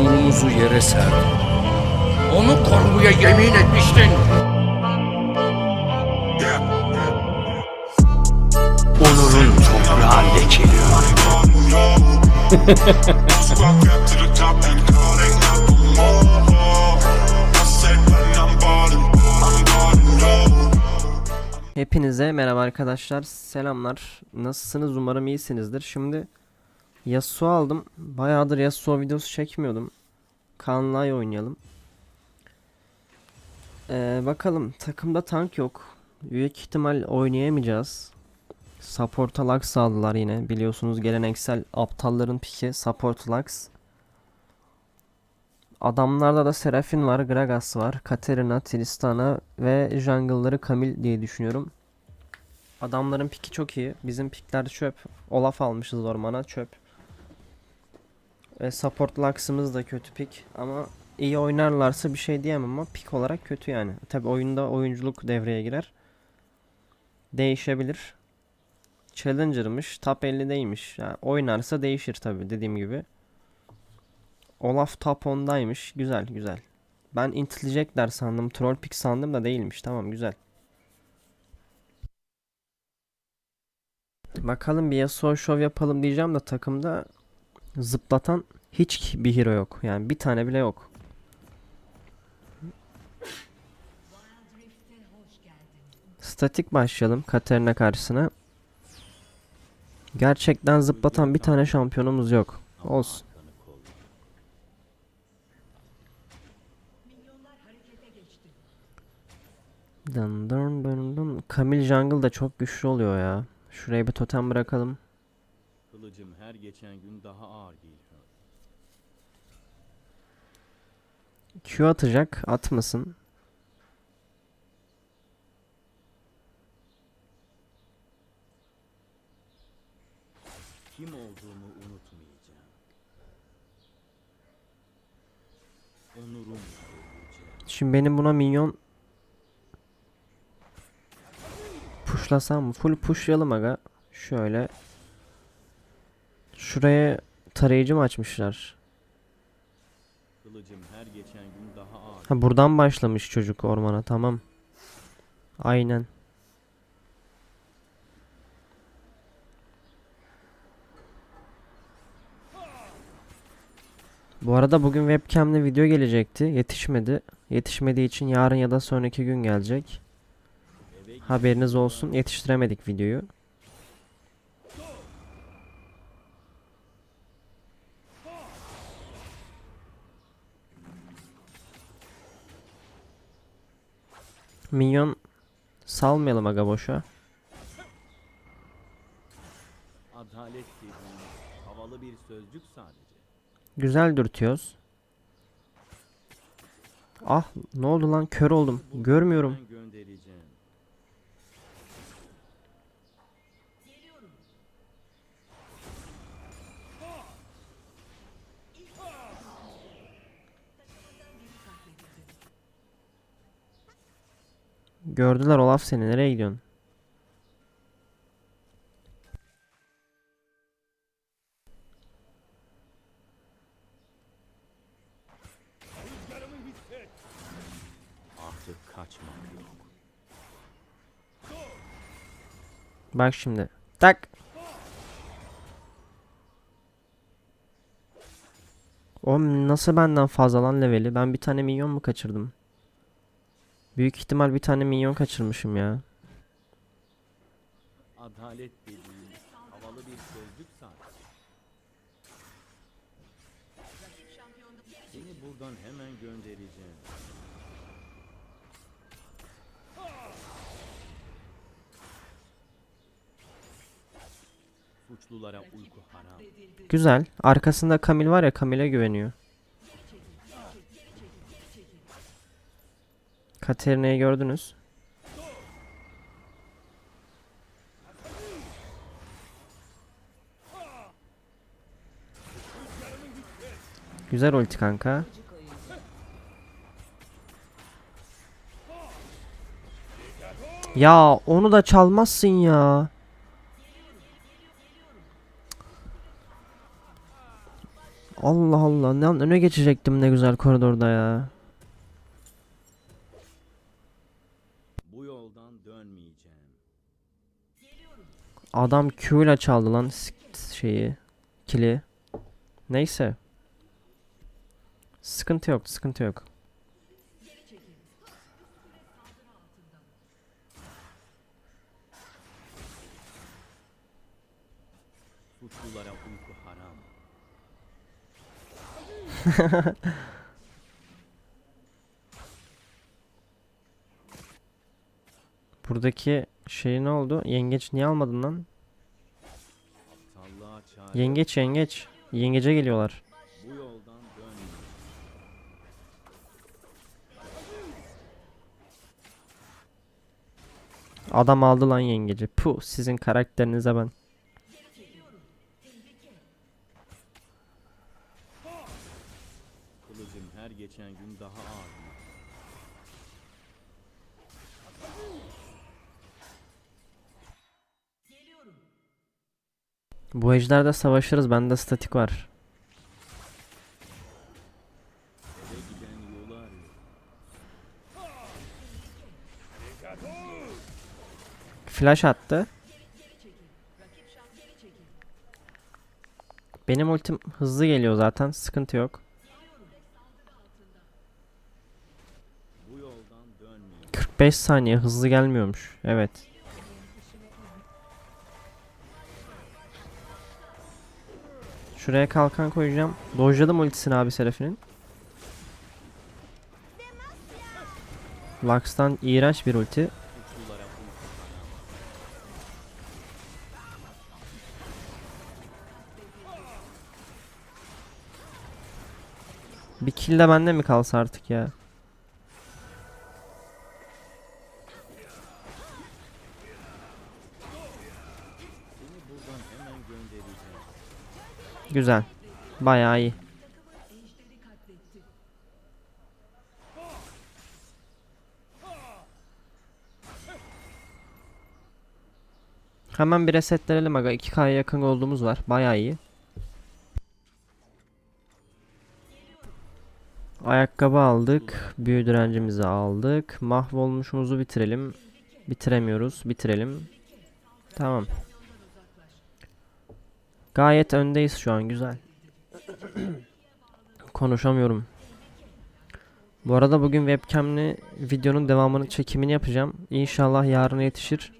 onurumuzu yere serdin. Onu korumaya yemin etmiştin. Onurun toprağı lekeliyor. Hepinize merhaba arkadaşlar. Selamlar. Nasılsınız? Umarım iyisinizdir. Şimdi Yasuo aldım. Bayağıdır Yasuo videosu çekmiyordum. Kanlay oynayalım. Ee, bakalım takımda tank yok. Büyük ihtimal oynayamayacağız. Support'a Lux aldılar yine. Biliyorsunuz geleneksel aptalların piki Support Lux. Adamlarda da Serafin var, Gragas var, Katerina, Tristana ve jungle'ları Camille diye düşünüyorum. Adamların piki çok iyi. Bizim pikler çöp. Olaf almışız ormana çöp. Ve support Lux'ımız da kötü pik ama iyi oynarlarsa bir şey diyemem ama pik olarak kötü yani. Tabi oyunda oyunculuk devreye girer. Değişebilir. Challenger'mış. Top 50'deymiş. Yani oynarsa değişir tabi dediğim gibi. Olaf top 10'daymış. Güzel güzel. Ben intilecekler sandım. Troll pick sandım da değilmiş. Tamam güzel. Bakalım bir Yasuo show yapalım diyeceğim de takımda zıplatan hiç bir hero yok. Yani bir tane bile yok. Statik başlayalım Katerina karşısına. Gerçekten zıplatan bir tane şampiyonumuz yok. Olsun. Dın dın dın dın. Camille Jungle da çok güçlü oluyor ya. Şuraya bir totem bırakalım. Kılıcım her geçen gün daha ağır geliyor. Q atacak. Atmasın. Kim olduğumu unutmayacağım. Öleceğim. Şimdi benim buna minyon pushlasam mı? Full pushlayalım aga. Şöyle. Şuraya tarayıcı mı açmışlar? Kılıcım her geçen gün daha ağır. Ha buradan başlamış çocuk ormana. Tamam. Aynen. Bu arada bugün webcam'de video gelecekti. Yetişmedi. Yetişmediği için yarın ya da sonraki gün gelecek. Haberiniz olsun. Yetiştiremedik videoyu. Minyon salmayalım aga boşa. adalet dediğin havalı bir sözcük sadece. Güzel dürtüyoruz. Ah ne oldu lan kör oldum. Görmüyorum. Gördüler Olaf seni nereye gidiyorsun? Artık kaçmak yok. Bak şimdi. Tak. O nasıl benden fazla lan leveli? Ben bir tane minyon mu kaçırdım? Büyük ihtimal bir tane minyon kaçırmışım ya. Adalet dediğin havalı bir sözcük sadece. Seni buradan hemen göndereceğim. Suçlulara uyku haram. Güzel. Arkasında Kamil var ya Kamil'e güveniyor. Katerina'yı gördünüz. Güzel ulti kanka. Ya onu da çalmazsın ya. Allah Allah. Ne öne geçecektim ne güzel koridorda ya. Bu yoldan dönmeyeceğim. Adam Q ile çaldı lan şeyi. Kili. Neyse. Sıkıntı yok, sıkıntı yok. Suçlulara uyku haram. Buradaki şey ne oldu? Yengeç niye almadın lan? Yengeç yengeç. Yengece geliyorlar. Adam aldı lan yengeci. Puh sizin karakterinize ben. Kılıcım her geçen gün daha ağır. Bu ejderde savaşırız. Bende statik var. Flash attı. Benim ultim hızlı geliyor zaten. Sıkıntı yok. Bu yoldan dönmeyeceğim. 45 saniye hızlı gelmiyormuş. Evet. Şuraya kalkan koyacağım. Dojladım ultisini abi Serafin'in. Lux'tan iğrenç bir ulti. Bir kill de bende mi kalsa artık ya? Güzel. Bayağı iyi. Hemen bir resetleyelim aga. 2K'ya yakın olduğumuz var. Bayağı iyi. Ayakkabı aldık. Büyü direncimizi aldık. Mahvolmuşumuzu bitirelim. Bitiremiyoruz. Bitirelim. Tamam. Gayet öndeyiz şu an. Güzel. Konuşamıyorum. Bu arada bugün webcam'li videonun devamını çekimini yapacağım. İnşallah yarına yetişir.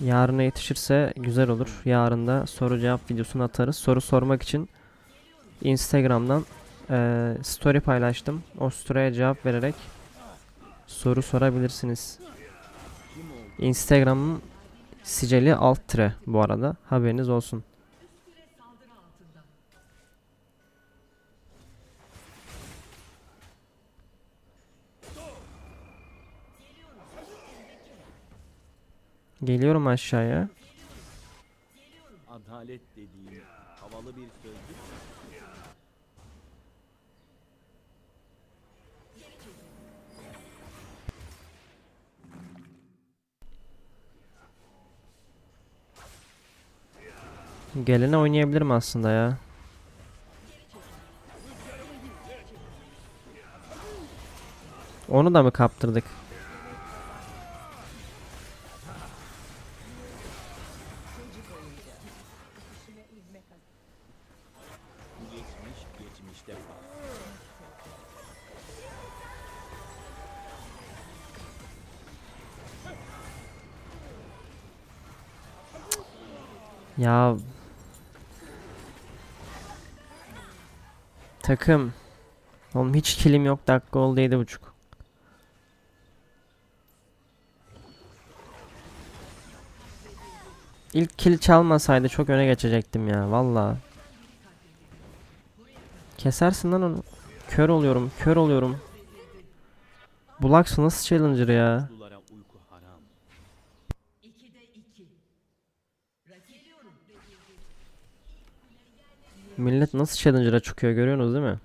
Yarına yetişirse güzel olur. Yarın da soru cevap videosunu atarız. Soru sormak için Instagram'dan eee, story paylaştım. O story'e cevap vererek soru sorabilirsiniz. Instagram'ın sicili alt tire bu arada. Haberiniz olsun. Geliyorum aşağıya. Adalet dediğim havalı bir sözcük. Gelene oynayabilirim aslında ya. Onu da mı kaptırdık? Ya Takım. Oğlum hiç kilim yok. Dakika oldu yedi buçuk. İlk kill çalmasaydı çok öne geçecektim ya valla. Kesersin lan onu. Kör oluyorum kör oluyorum. Bulaks nasıl challenger ya. Millet nasıl challenger'a çıkıyor görüyorsunuz değil mi?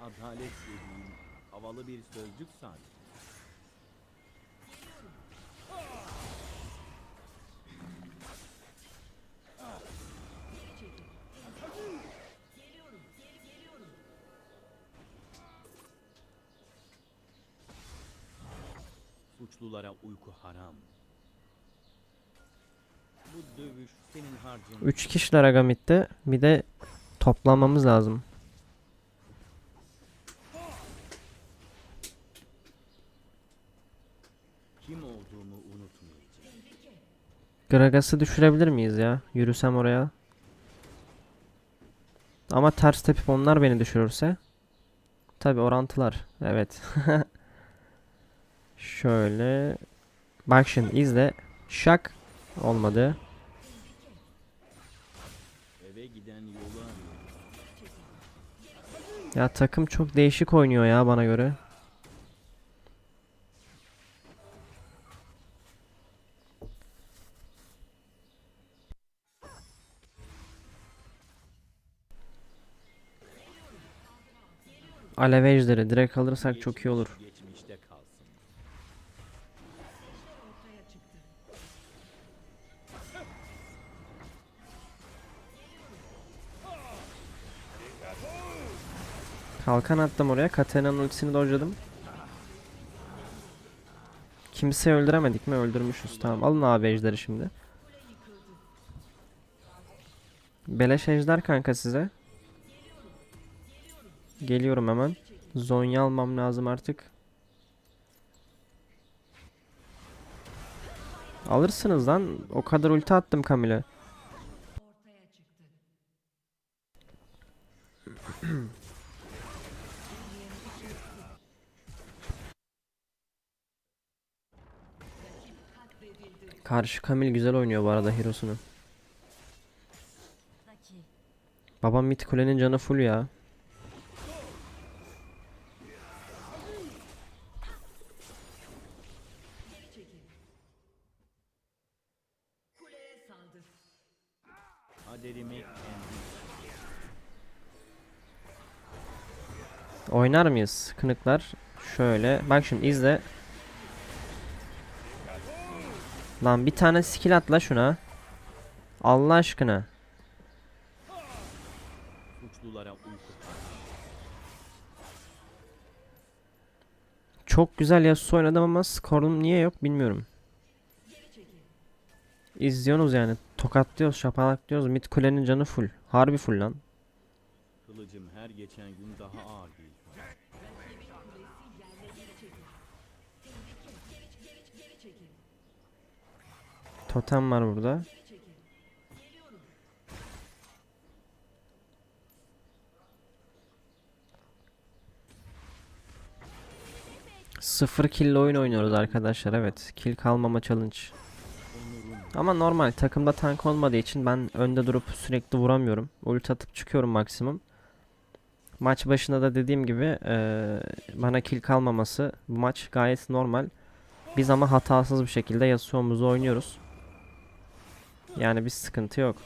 Adalet dediğim havalı bir sözcük sadece. Suçlulara uyku haram. Bu dövüş senin harcın. 3 kişiler Agamit'te. Bir de toplamamız lazım. Kim olduğumu unutmayacağım. Gragas'ı düşürebilir miyiz ya? Yürüsem oraya. Ama ters tepip onlar beni düşürürse. Tabi orantılar. Evet. Şöyle. Bak şimdi izle. Şak. Olmadı. Ya takım çok değişik oynuyor ya bana göre. Alev ejderi direkt alırsak çok iyi olur. Kalkan attım oraya. Katarina'nın ultisini dojladım. Kimseyi öldüremedik mi? Öldürmüşüz. Tamam alın abi ejderi şimdi. Beleş ejder kanka size. Geliyorum hemen. Zonya almam lazım artık. Alırsınız lan. O kadar ulti attım Kamil'e. Karşı Kamil güzel oynuyor bu arada Hirosunu. Babam mid kulenin canı full ya. Oynar mıyız? Kınıklar. Şöyle. Bak şimdi izle. Lan bir tane skill atla şuna. Allah aşkına. Çok güzel Yasuo oynadım ama skorum niye yok bilmiyorum. İzliyorsunuz yani. Tokatlıyoruz, şapalaklıyoruz. Mid kulenin canı full. Harbi full lan. Kılıcım her geçen gün daha ağır geliyor. Totem var burada. Sıfır kill oyun oynuyoruz arkadaşlar evet. Kill kalmama challenge. Ama normal takımda tank olmadığı için ben önde durup sürekli vuramıyorum. Ult atıp çıkıyorum maksimum. Maç başında da dediğim gibi eee, bana kill kalmaması bu maç gayet normal. Biz ama hatasız bir şekilde Yasuo'muzu oynuyoruz. Yani bir sıkıntı yok.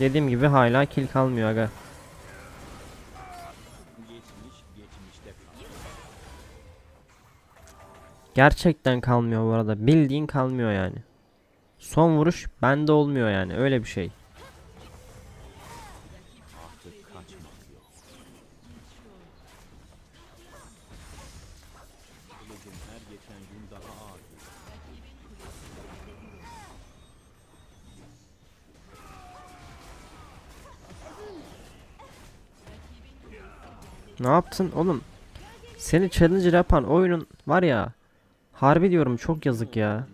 Dediğim gibi hala kill kalmıyor aga. Gerçekten kalmıyor bu arada. Bildiğin kalmıyor yani. Son vuruş bende olmuyor yani. Öyle bir şey. Ne yaptın oğlum? Seni challenger yapan oyunun var ya. Harbi diyorum çok yazık ya.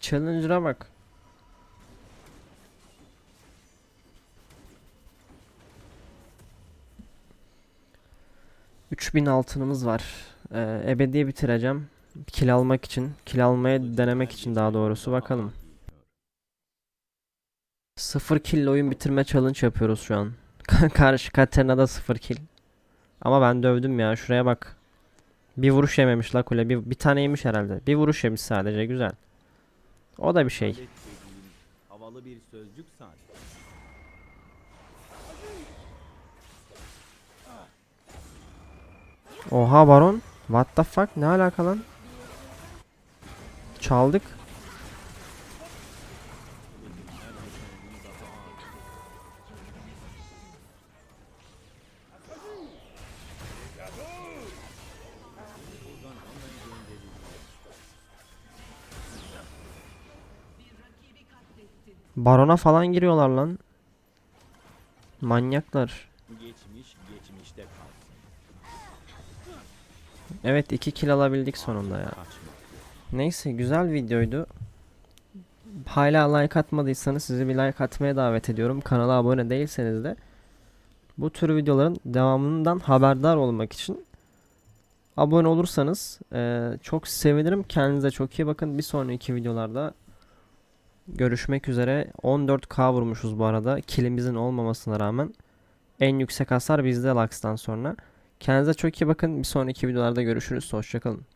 Challenger'a bak. ...3000 altınımız var. Ee, ebediye bitireceğim. Kill almak için. Kill almaya denemek için daha doğrusu. Bakalım. Sıfır kill oyun bitirme challenge yapıyoruz şu an. Karşı Katerina'da sıfır kill. Ama ben dövdüm ya. Şuraya bak. Bir vuruş yememiş la kule. Bir, bir tane yemiş herhalde. Bir vuruş yemiş sadece. Güzel. O da bir şey. Havalı bir sözcük sadece. Oha baron. What the fuck? Ne alaka lan? Çaldık. Barona falan giriyorlar lan. Manyaklar. Geçmiş geçmişte kalsın. Evet 2 kill alabildik sonunda ya. Neyse güzel videoydu. Hala like atmadıysanız sizi bir like atmaya davet ediyorum. Kanala abone değilseniz de bu tür videoların devamından haberdar olmak için abone olursanız eee, çok sevinirim. Kendinize çok iyi bakın. Bir sonraki videolarda görüşmek üzere. 14k vurmuşuz bu arada. Killimizin olmamasına rağmen. En yüksek hasar bizde Lux'tan sonra. Kendinize çok iyi bakın. Bir sonraki videolarda görüşürüz. Hoşçakalın.